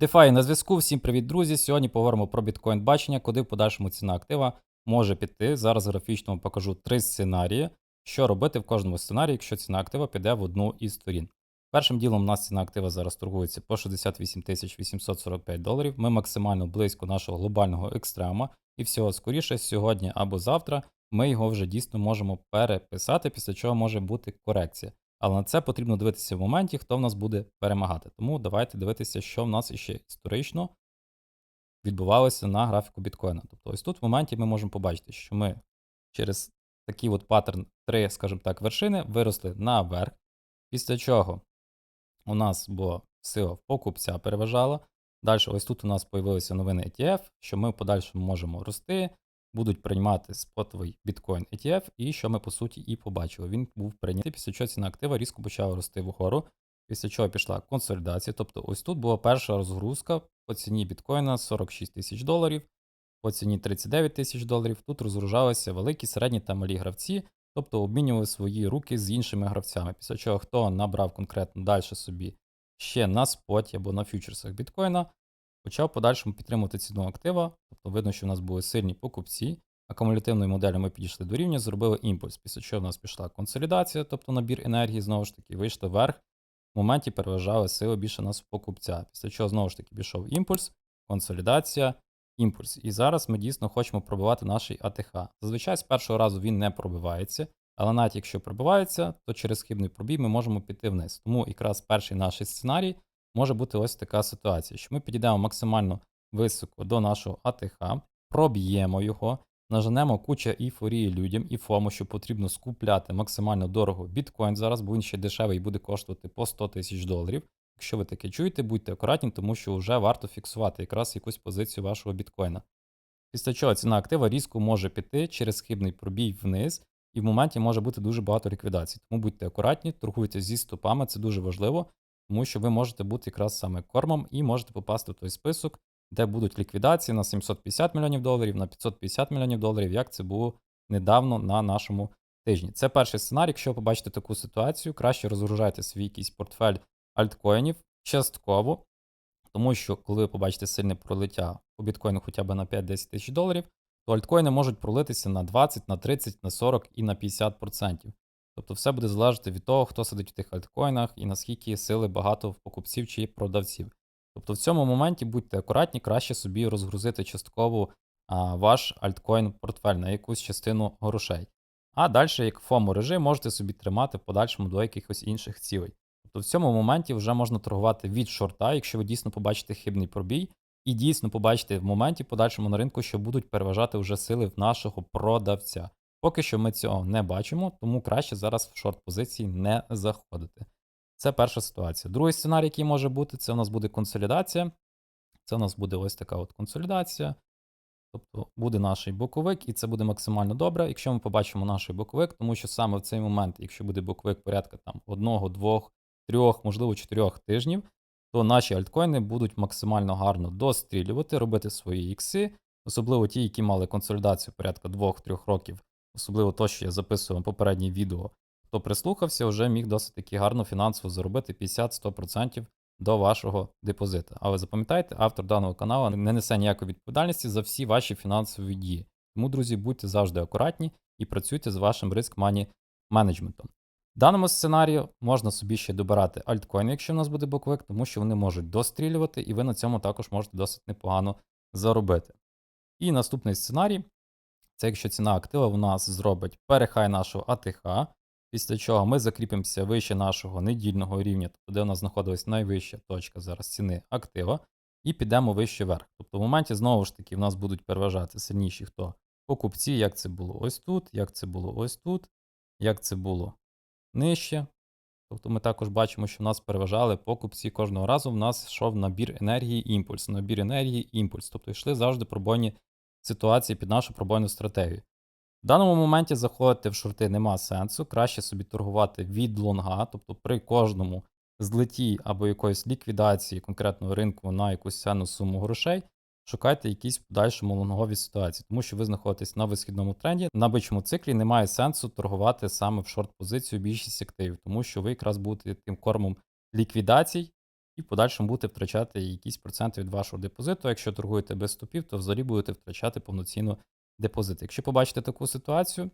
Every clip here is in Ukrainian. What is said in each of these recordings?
DeFi на зв'язку. Всім привіт, друзі. Сьогодні поговоримо про біткоін бачення, куди в подальшому ціна актива може піти. Зараз графічно покажу три сценарії, що робити в кожному сценарії, якщо ціна актива піде в одну із сторін. Першим ділом у нас ціна актива зараз торгується по 68 845 доларів. Ми максимально близько нашого глобального екстрема, і всього скоріше сьогодні або завтра ми його вже дійсно можемо переписати, після чого може бути корекція. Але на це потрібно дивитися в моменті, хто в нас буде перемагати. Тому давайте дивитися, що в нас іще історично відбувалося на графіку біткоїна. Тобто, ось тут в моменті ми можемо побачити, що ми через такий от паттерн три, скажімо так, вершини виросли наверх, після чого у нас була сила покупця переважала. Далі, ось тут у нас з'явилися новини ETF, що ми в подальшому можемо рости, будуть приймати спотовий біткоін ETF, і що ми по суті і побачили. Він був прийнятий, після чого ціна актива різко почала рости вгору, після чого пішла консолідація. Тобто, ось тут була перша розгрузка по ціні біткоїна 46 тисяч доларів, по ціні 39 тисяч доларів. Тут розгружалися великі, середні та малі гравці, тобто обмінювали свої руки з іншими гравцями. Після чого хто набрав конкретно далі собі ще на споті або на фьючерсах біткоїна, почав в подальшому підтримувати ціну актива. Тобто видно, що в нас були сильні покупці. Акумулятивною моделі ми підійшли до рівня, зробили імпульс, після чого в нас пішла консолідація, тобто набір енергії, знову ж таки, вийшли вверх. В моменті переважали сили більше нас покупця. Після чого знову ж таки пішов імпульс, консолідація, імпульс. І зараз ми дійсно хочемо пробивати наш АТХ. Зазвичай з першого разу він не пробивається, але навіть якщо пробивається, то через хибний пробій ми можемо піти вниз. Тому якраз перший наш сценарій може бути ось така ситуація, що ми підійдемо максимально високо до нашого АТХ, проб'ємо його, наженемо куча ейфорії людям і фому, що потрібно скупляти максимально дорого біткоін зараз, бо він ще дешевий і буде коштувати по 100 тисяч доларів. Якщо ви таке чуєте, будьте акуратні, тому що вже варто фіксувати якраз якусь позицію вашого біткоїна. Після чого ціна актива різко може піти через хибний пробій вниз, і в моменті може бути дуже багато ліквідацій. Тому будьте акуратні, торгуйте зі стопами, це дуже важливо, тому що ви можете бути якраз саме кормом і можете попасти в той список, де будуть ліквідації на 750 мільйонів доларів, на 550 мільйонів доларів, як це було недавно на нашому тижні. Це перший сценарій. Якщо побачите таку ситуацію, краще розгружайте свій якийсь портфель альткоїнів частково, тому що коли ви побачите сильне пролиття по біткоїну хоча б на 5-10 тисяч доларів, то альткоїни можуть пролитися на 20, на 30, на 40 і на 50%. Тобто все буде залежати від того, хто сидить в тих альткоїнах і наскільки сили багато в покупців чи продавців. Тобто в цьому моменті будьте акуратні, краще собі розгрузити частково а, ваш альткоін портфель на якусь частину грошей. А далі, як FOMO режим, можете собі тримати в подальшому до якихось інших цілей. Тобто в цьому моменті вже можна торгувати від шорта, якщо ви дійсно побачите хибний пробій, і дійсно побачите в моменті подальшому на ринку, що будуть переважати вже сили в нашого продавця. Поки що ми цього не бачимо, тому краще зараз в шорт-позиції не заходити. Це перша ситуація. Другий сценарій, який може бути, це у нас буде консолідація. Це у нас буде ось така от консолідація. Тобто буде наш боковик, і це буде максимально добре, якщо ми побачимо наш боковик, тому що саме в цей момент, якщо буде боковик порядка там одного, двох, трьох, можливо, чотирьох тижнів, то наші альткоїни будуть максимально гарно дострілювати, робити свої ікси, особливо ті, які мали консолідацію порядка 2-3 років, особливо то, що я записував попереднє відео. Хто прислухався, вже міг досить таки гарно фінансово заробити 50-100% до вашого депозита. Але запам'ятайте, автор даного каналу не несе ніякої відповідальності за всі ваші фінансові дії. Тому, друзі, будьте завжди акуратні і працюйте з вашим риск мані менеджментом. В даному сценарію можна собі ще добирати альткоїни, якщо в нас буде боковик, тому що вони можуть дострілювати, і ви на цьому також можете досить непогано заробити. І наступний сценарій це якщо ціна актива в нас зробить перехай нашого АТХ, після чого ми закріпимося вище нашого недільного рівня, тобто де у нас знаходилась найвища точка зараз ціни актива, і підемо вище вверх. Тобто в моменті знову ж таки в нас будуть переважати сильніші хто покупці, як це було ось тут, як це було ось тут, як це було нижче. Тобто ми також бачимо, що в нас переважали покупці кожного разу. В нас йшов набір енергії імпульс, набір енергії імпульс. Тобто йшли завжди пробойні ситуації під нашу пробойну стратегію. В даному моменті заходити в шорти нема сенсу, краще собі торгувати від лонга, тобто при кожному злеті або якоїсь ліквідації конкретного ринку на якусь ценну суму грошей, шукайте якісь подальшому лонгові ситуації, тому що ви знаходитесь на висхідному тренді. На бичому циклі немає сенсу торгувати саме в шорт-позицію більшість активів, тому що ви якраз будете тим кормом ліквідацій, і в подальшому будете втрачати якісь проценти від вашого депозиту. Якщо торгуєте без стопів, то взагалі будете втрачати повноцінно депозит. Якщо побачите таку ситуацію,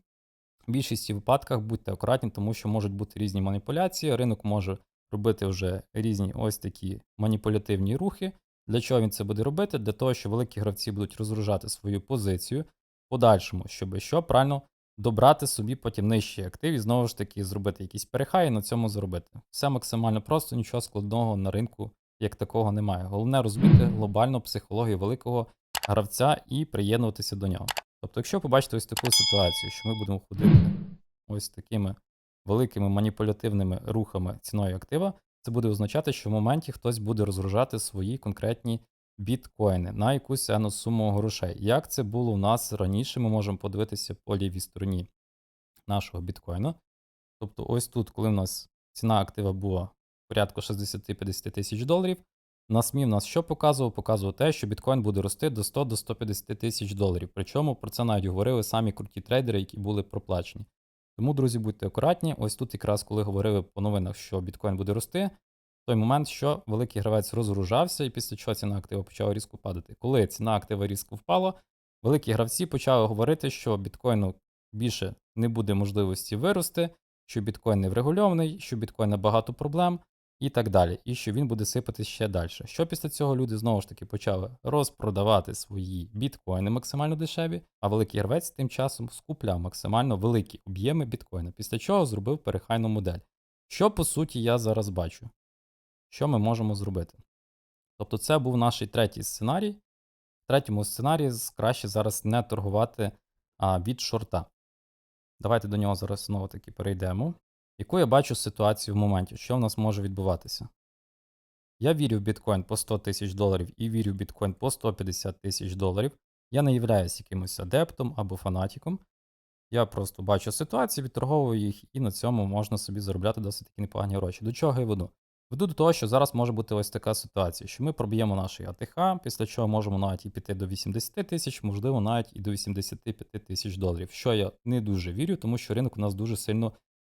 в більшості випадках будьте акуратні, тому що можуть бути різні маніпуляції. Ринок може робити вже різні ось такі маніпулятивні рухи. Для чого він це буде робити? Для того, що великі гравці будуть розгружати свою позицію в подальшому, щоб що правильно добрати собі потім нижчий актив і знову ж таки зробити якісь перехай і на цьому заробити. Все максимально просто, нічого складного на ринку як такого немає. Головне розуміти глобальну психологію великого гравця і приєднуватися до нього. Тобто, якщо побачите ось таку ситуацію, що ми будемо ходити ось такими великими маніпулятивними рухами ціною актива, це буде означати, що в моменті хтось буде розгружати свої конкретні біткоїни на якусь енну суму грошей. Як це було у нас раніше, ми можемо подивитися по лівій стороні нашого біткоїну. Тобто, ось тут, коли в нас ціна актива була порядку 60-50 тисяч доларів, на СМІ в нас що показував? Показував те, що біткоін буде рости до 100 до 150 тисяч доларів. Причому про це навіть говорили самі круті трейдери, які були проплачені. Тому, друзі, будьте акуратні. Ось тут, якраз коли говорили по новинах, що біткоін буде рости, той момент, що великий гравець розгружався, і після чого ціна актива почала різко падати. Коли ціна актива різко впала, великі гравці почали говорити, що біткоїну більше не буде можливості вирости, що біткоін не врегульований, що біткоін багато проблем і так далі, і що він буде сипатись ще далі. Що після цього люди знову ж таки почали розпродавати свої біткоїни максимально дешеві, а великий гравець тим часом скупляв максимально великі об'єми біткоїна, після чого зробив перехайну модель. Що по суті я зараз бачу? Що ми можемо зробити? Тобто, це був наш третій сценарій. В третьому сценарії краще зараз не торгувати а, від шорта. Давайте до нього зараз знову таки перейдемо. Яку я бачу ситуацію в моменті, що в нас може відбуватися? Я вірю в біткоін по 100 тисяч доларів і вірю в біткоін по 150 тисяч доларів. Я не являюсь якимось адептом або фанатіком. Я просто бачу ситуацію, відторговую їх, і на цьому можна собі заробляти досить такі непогані гроші. До чого я веду? Веду до того, що зараз може бути ось така ситуація, що ми проб'ємо наш АТХ, після чого можемо навіть і піти до 80 тисяч, можливо, навіть і до 85 тисяч доларів. Що я не дуже вірю, тому що ринок у нас дуже сильно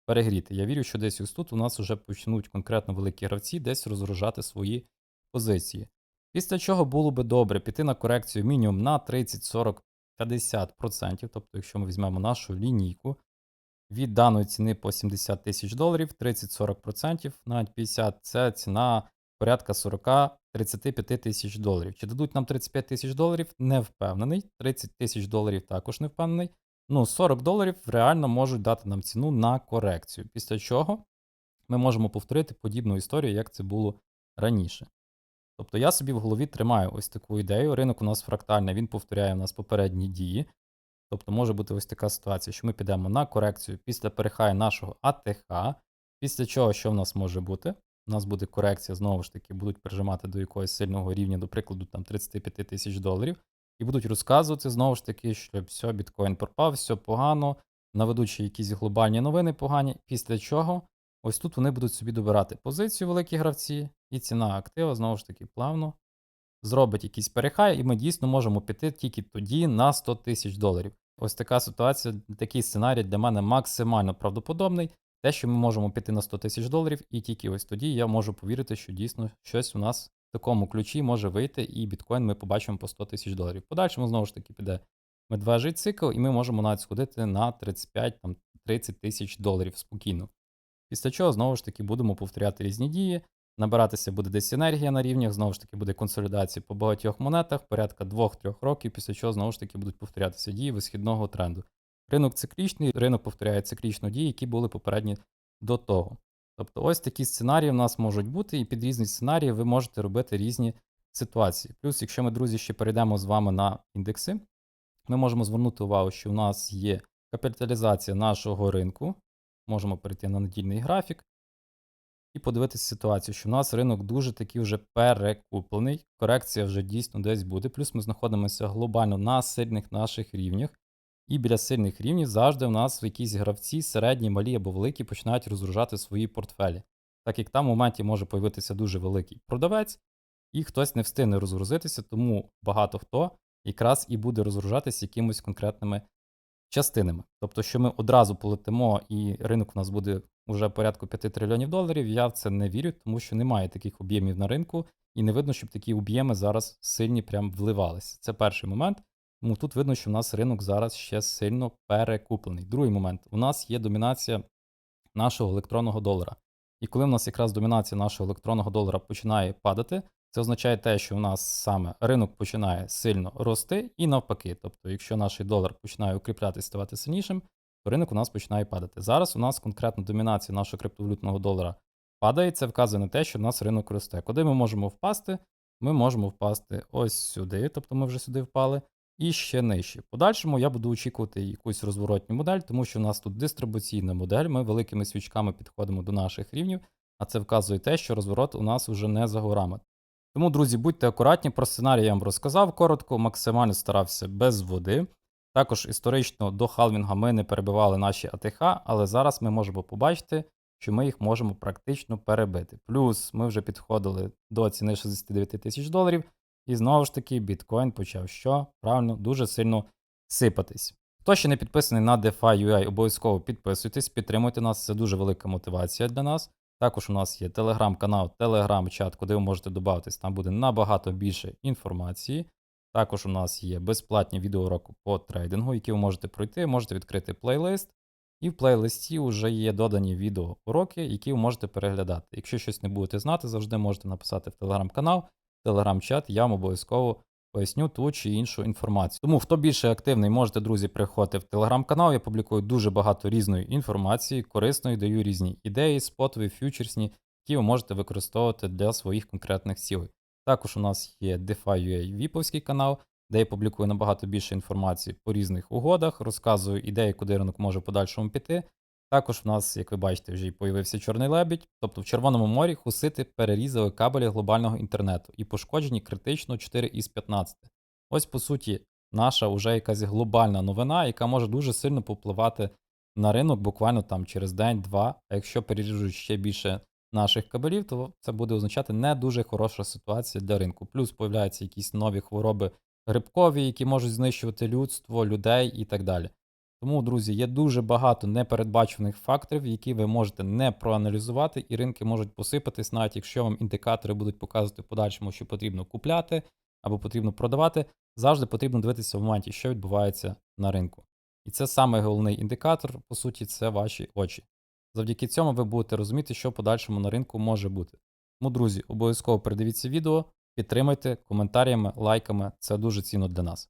перегріти. Я вірю, що десь ось тут у нас вже почнуть конкретно великі гравці десь розгружати свої позиції. Після чого було би добре піти на корекцію мінімум на 30, 40, 50%. Тобто, якщо ми візьмемо нашу лінійку від даної ціни по 70 тисяч доларів, 30-40%, навіть 50 це ціна порядка 40-35 тисяч доларів. Чи дадуть нам 35 тисяч доларів? Не впевнений. 30 тисяч доларів також не впевнений. Ну, 40 доларів реально можуть дати нам ціну на корекцію. Після чого ми можемо повторити подібну історію, як це було раніше. Тобто я собі в голові тримаю ось таку ідею. Ринок у нас фрактальний, він повторяє у нас попередні дії. Тобто може бути ось така ситуація, що ми підемо на корекцію після перехаю нашого АТХ, після чого що в нас може бути? У нас буде корекція, знову ж таки, будуть прижимати до якогось сильного рівня, до прикладу, там 35 тисяч доларів і будуть розказувати знову ж таки, що все, біткоін пропав, все погано, наведучи якісь глобальні новини погані. Після чого ось тут вони будуть собі добирати позицію великі гравці, і ціна актива знову ж таки плавно зробить якийсь перехай, і ми дійсно можемо піти тільки тоді на 100 тисяч доларів. Ось така ситуація, такий сценарій для мене максимально правдоподобний. Те, що ми можемо піти на 100 тисяч доларів, і тільки ось тоді я можу повірити, що дійсно щось у нас в такому ключі може вийти, і біткоін ми побачимо по 100 тисяч доларів. Подальшому, знову ж таки, піде медвежий цикл, і ми можемо навіть сходити на 35-30 тисяч доларів спокійно. Після чого, знову ж таки, будемо повторяти різні дії. Набиратися буде десь енергія на рівнях, знову ж таки, буде консолідація по багатьох монетах, порядка 2-3 років, після чого знову ж таки будуть повторятися дії висхідного тренду. Ринок циклічний, ринок повторяє циклічно дії, які були попередні до того. Тобто ось такі сценарії в нас можуть бути, і під різні сценарії ви можете робити різні ситуації. Плюс, якщо ми, друзі, ще перейдемо з вами на індекси, ми можемо звернути увагу, що в нас є капіталізація нашого ринку. Можемо перейти на недільний графік і подивитися ситуацію, що в нас ринок дуже таки вже перекуплений. Корекція вже дійсно десь буде. Плюс ми знаходимося глобально на сильних наших рівнях. І біля сильних рівнів завжди в нас якісь гравці, середні, малі або великі, починають розгружати свої портфелі. Так як там в моменті може появитися дуже великий продавець, і хтось не встигне розгрузитися, тому багато хто якраз і буде розгружатися якимось конкретними частинами. Тобто, що ми одразу полетимо, і ринок у нас буде уже порядку 5 трильйонів доларів. Я в це не вірю, тому що немає таких об'ємів на ринку, і не видно, щоб такі об'єми зараз сильні прям вливалися. Це перший момент. Тому тут видно, що у нас ринок зараз ще сильно перекуплений. Другий момент: у нас є домінація нашого електронного долара. І коли в нас якраз домінація нашого електронного долара починає падати, це означає те, що у нас саме ринок починає сильно рости і навпаки. Тобто, якщо наш долар починає укріплятися, ставати сильнішим, ринок у нас починає падати. Зараз у нас конкретно домінація нашого криптовалютного долара падає. Це вказує на те, що у нас ринок росте. Куди ми можемо впасти? Ми можемо впасти ось сюди, тобто ми вже сюди впали, і ще нижче. Подальшому я буду очікувати якусь розворотню модель, тому що у нас тут дистрибуційна модель. Ми великими свічками підходимо до наших рівнів, а це вказує те, що розворот у нас вже не за горами. Тому, друзі, будьте акуратні, про сценарій я вам розказав коротко, максимально старався без води. Також історично до халвінга ми не перебивали наші АТХ, але зараз ми можемо побачити, що ми їх можемо практично перебити. Плюс ми вже підходили до ціни 69 тисяч доларів, і знову ж таки біткоін почав що? Правильно, дуже сильно сипатись. Хто ще не підписаний на DeFi UI, обов'язково підписуйтесь, підтримуйте нас, це дуже велика мотивація для нас. Також у нас є телеграм-канал, телеграм-чат, куди ви можете додатись, там буде набагато більше інформації. Також у нас є безплатні відеоуроки по трейдингу, які ви можете пройти, можете відкрити плейлист. І в плейлисті вже є додані відеоуроки, які ви можете переглядати. Якщо щось не будете знати, завжди можете написати в телеграм-канал, телеграм-чат, я вам обов'язково поясню ту чи іншу інформацію. Тому хто більше активний, можете, друзі, приходити в телеграм-канал. Я публікую дуже багато різної інформації, корисної, даю різні ідеї, спотові, фьючерсні, які ви можете використовувати для своїх конкретних цілей. Також у нас є DeFi.ua віповський канал, де я публікую набагато більше інформації по різних угодах, розказую ідеї, куди ринок може подальшому піти. Також в нас, як ви бачите, вже й появився чорний лебідь, тобто в Червоному морі хусити перерізали кабелі глобального інтернету і пошкоджені критично 4 із 15. Ось по суті, наша вже якась глобальна новина, яка може дуже сильно попливати на ринок буквально там через день-два. А якщо переріжуть ще більше наших кабелів, то це буде означати не дуже хороша ситуація для ринку. Плюс появляються якісь нові хвороби грибкові, які можуть знищувати людство, людей і так далі. Тому, друзі, є дуже багато непередбачених факторів, які ви можете не проаналізувати, і ринки можуть посипатись, навіть якщо вам індикатори будуть показувати в подальшому, що потрібно купляти або потрібно продавати. Завжди потрібно дивитися в моменті, що відбувається на ринку. І це саме головний індикатор, по суті, це ваші очі. Завдяки цьому ви будете розуміти, що в подальшому на ринку може бути. Тому, друзі, обов'язково передивіться відео, підтримайте коментарями, лайками, це дуже цінно для нас.